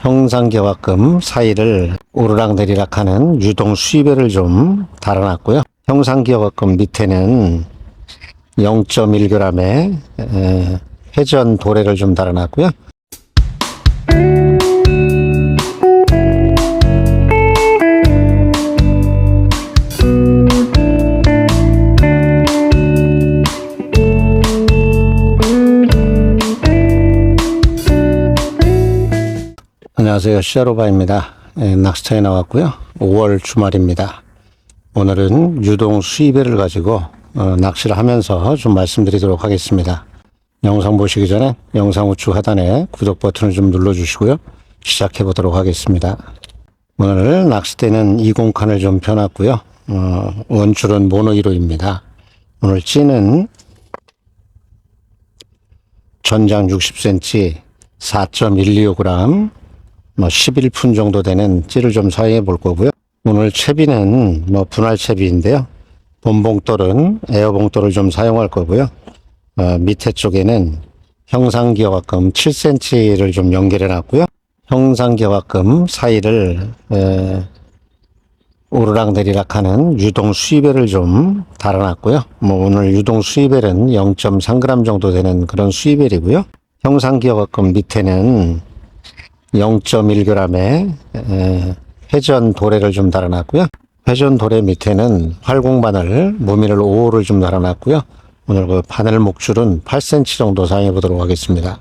형상기와금 사이를 오르락내리락 하는 유동 수입배를 좀 달아놨고요. 형상기와금 밑에는 0.1g의 회전 도래를 좀 달아놨고요. 안녕하세요. 시아로바입니다. 예, 낚시터에 나왔고요. 5월 주말입니다. 오늘은 유동 수입회를 가지고 어, 낚시를 하면서 좀 말씀드리도록 하겠습니다. 영상 보시기 전에 영상 우측 하단에 구독 버튼을 좀 눌러주시고요. 시작해 보도록 하겠습니다. 오늘 낚싯대는 20칸을 좀 펴놨고요. 어, 원줄은 모노 1호입니다. 오늘 찌는 전장 60cm 4.125g 뭐 11푼 정도 되는 찌를 좀 사용해 볼 거고요. 오늘 채비는 뭐 분할 채비인데요. 본봉돌은 에어봉돌을 좀 사용할 거고요. 어, 밑에 쪽에는 형상기어가끔 7cm를 좀 연결해 놨고요. 형상기어가끔 사이를 에, 오르락내리락 하는 유동 수입배를 좀 달아놨고요. 뭐 오늘 유동 수입벨은 0.3g 정도 되는 그런 수입벨이고요. 형상기어가끔 밑에는 0.1g의 회전 도래를 좀 달아놨고요. 회전 도래 밑에는 활공바늘 무미를 5호를 좀 달아놨고요. 오늘 그 바늘 목줄은 8cm 정도 사용해 보도록 하겠습니다.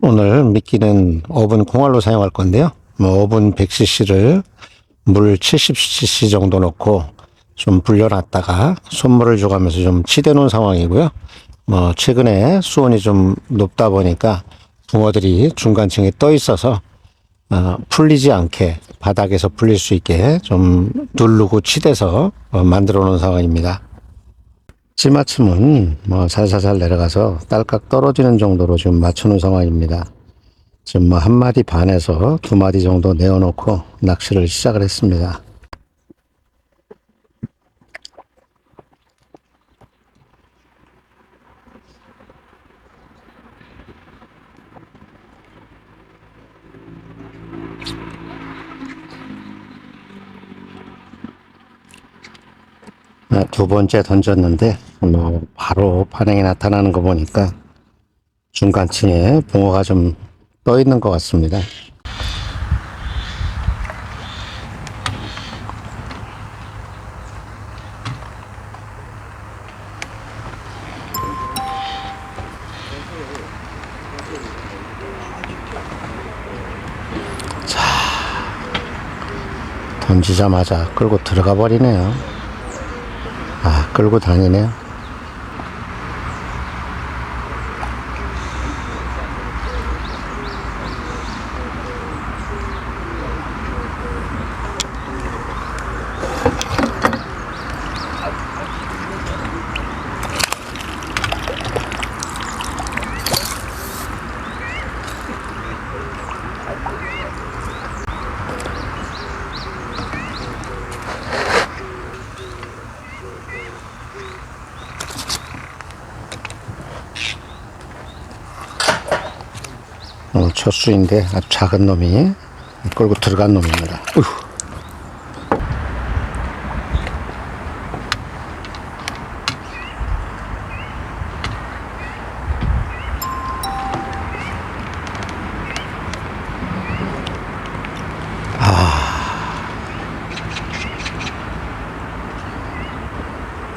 오늘 미끼는 오븐 콩알로 사용할 건데요. 뭐 오븐 100cc를 물 70cc 정도 넣고 좀 불려놨다가 손물을 줘가면서 좀 치대 놓은 상황이고요. 뭐 최근에 수온이 좀 높다 보니까 붕어들이 중간층에 떠 있어서 어, 풀리지 않게 바닥에서 풀릴 수 있게 좀 누르고 치대서 어, 만들어 놓은 상황입니다. 찌맞춤은 뭐 살살살 내려가서 딸깍 떨어지는 정도로 지금 놓은 상황입니다. 지금 뭐 한 마디 반에서 두 마디 정도 내어놓고 낚시를 시작을 했습니다. 아, 두 번째 던졌는데 뭐 바로 반응이 나타나는 거 보니까 중간층에 붕어가 좀 떠 있는 것 같습니다. 자, 던지자마자 끌고 들어가 버리네요. 아, 끌고 다니네요. 오늘 첫 수인데 아주 작은 놈이 끌고 들어간 놈입니다. 우후. 아.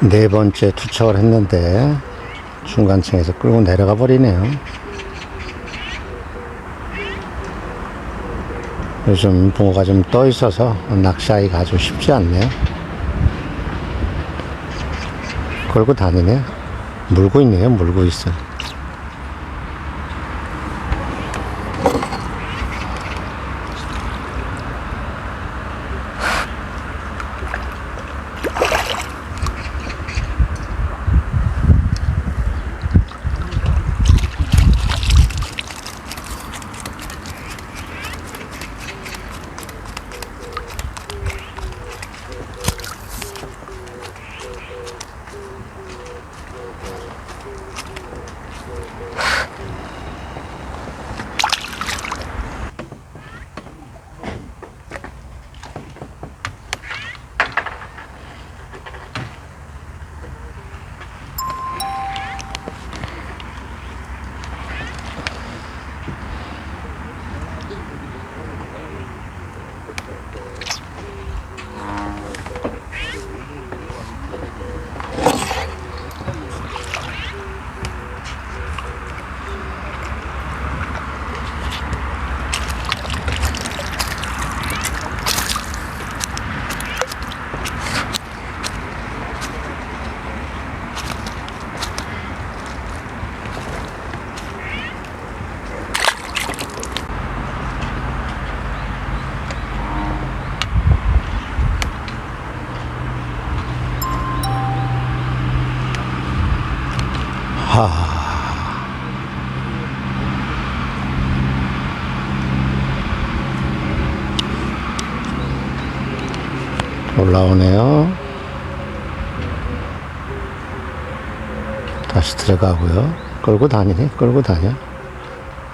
네 번째 투척을 했는데 중간층에서 끌고 내려가 버리네요. 요즘 붕어가 좀 떠 있어서 낚시하기가 아주 쉽지 않네요. 걸고 다니네. 물고 있네요. 물고 있어. 올라오네요. 다시 들어가고요. 끌고 다니네, 끌고 다녀.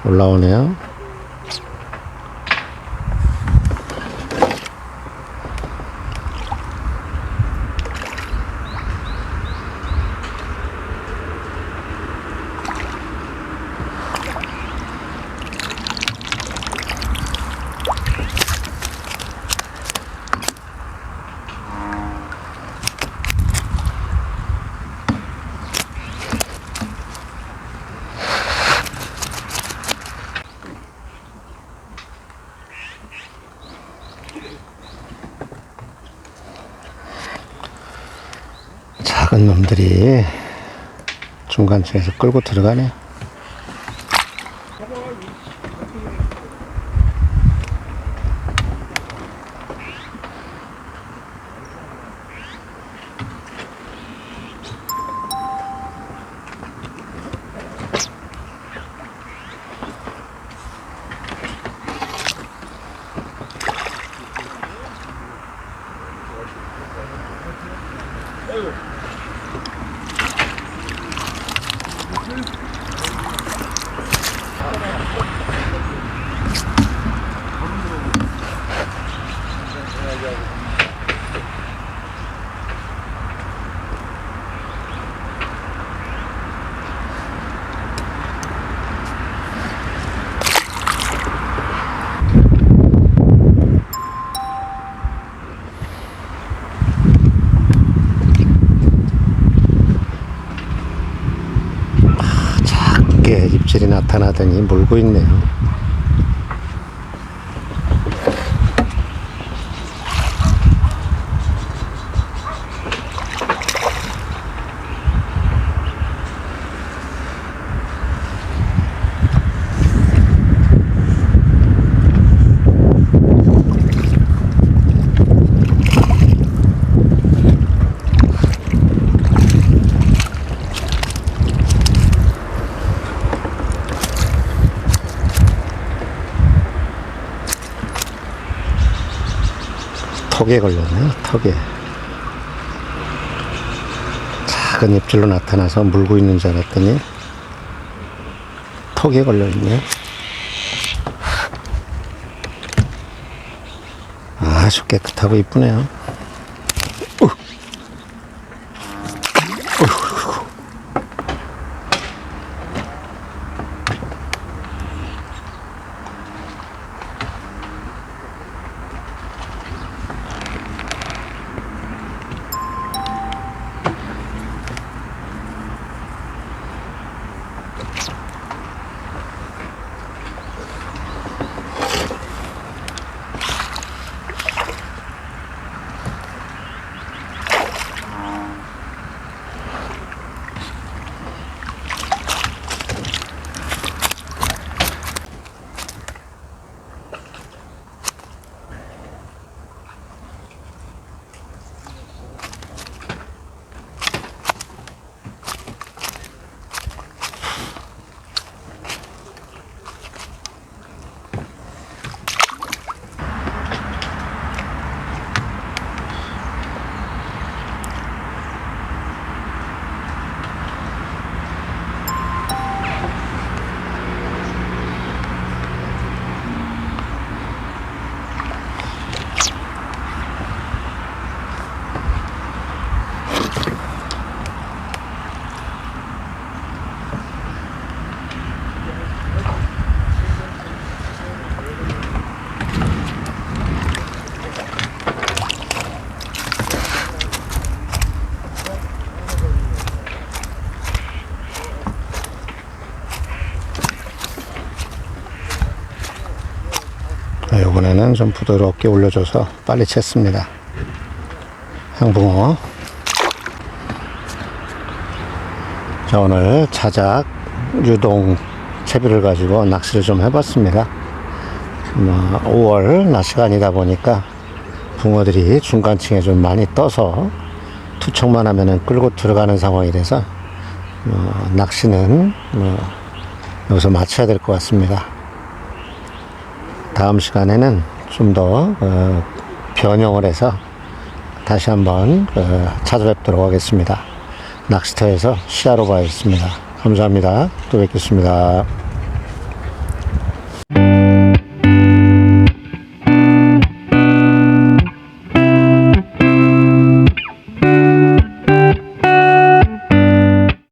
올라오네요. 작은 놈들이 중간층에서 끌고 들어가네. 입질이 나타나더니 물고 있네요. 턱에 걸렸네요, 턱에. 작은 입질로 나타나서 물고 있는 줄 알았더니 턱에 걸려있네요. 아주 깨끗하고 이쁘네요. 자, 요번에는 좀 부드럽게 올려줘서 빨리 챘습니다. 향붕어. 자, 오늘 자작 유동 채비를 가지고 낚시를 좀 해봤습니다. 뭐, 5월 날씨가 아니다 보니까 붕어들이 중간층에 좀 많이 떠서 투척만 하면은 끌고 들어가는 상황이라서 어, 낚시는 뭐 여기서 마쳐야 될 것 같습니다. 다음 시간에는 좀더 어, 변형을 해서 다시 한번 어, 찾아뵙도록 하겠습니다. 낚시터에서 시야로 바였습니다. 감사합니다. 또 뵙겠습니다.